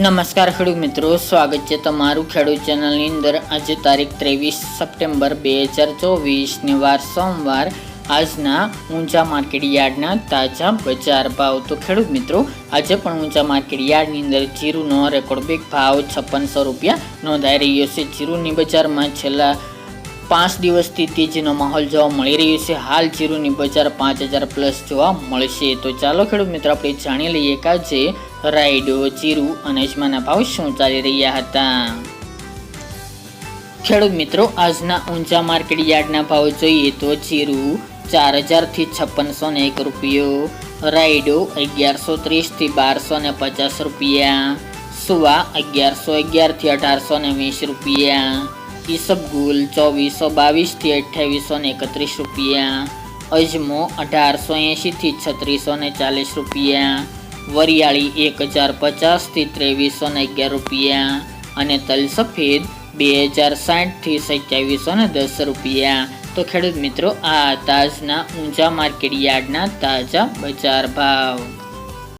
નમસ્કાર ખેડૂત મિત્રો, સ્વાગત છે તમારું ખેડૂત ચેનલની અંદર. આજે તારીખ ત્રેવીસ સપ્ટેમ્બર બે હજાર ચોવીસને વાર સોમવાર. આજના ઊંચા માર્કેટ યાર્ડના તાજા બજાર ભાવ. તો ખેડૂત મિત્રો, આજે પણ ઊંચા માર્કેટ યાર્ડની અંદર જીરુનો રેકોર્ડ બેક ભાવ છપ્પનસો રૂપિયા નોંધાઈ રહ્યો છે. જીરુની બજારમાં છેલ્લા પાંચ દિવસથી તેજીનો માહોલ જોવા મળી રહ્યો છે. હાલ જીરુની બજાર પાંચ હજાર પ્લસ જોવા મળશે. તો ચાલો ખેડૂત મિત્રો, આપણે જાણી લઈએ કે આજે રાયડો, જીરુ અને અજમાના ભાવ શું ચાલી રહ્યા હતા. ખેડૂત મિત્રો, આજના ઊંચા માર્કેટ યાર્ડના ભાવ જોઈએ તો જીરુ ચાર હજારથી છપ્પનસો ને એક રૂપિયો, રાયડો અગિયારસો ત્રીસથી બારસો ને પચાસ રૂપિયા, સુવા અગિયારસો અગિયારથી અઢારસો ને વીસ રૂપિયા ઈસબગુલ ચોવીસો બાવીસથી અઠ્યાવીસો ને એકત્રીસ રૂપિયા. અજમો અઢારસો એંશીથી છત્રીસો ને ચાલીસ રૂપિયા. વરિયાળી એક હજાર પચાસથી ત્રેવીસો ને અગિયાર રૂપિયા. અને તલ સફેદ બે હજાર સાઠથી સત્યાવીસો ને દસ રૂપિયા. તો ખેડૂત મિત્રો, આ તાજના ઊંચા માર્કેટ યાર્ડના તાજા બજાર ભાવ.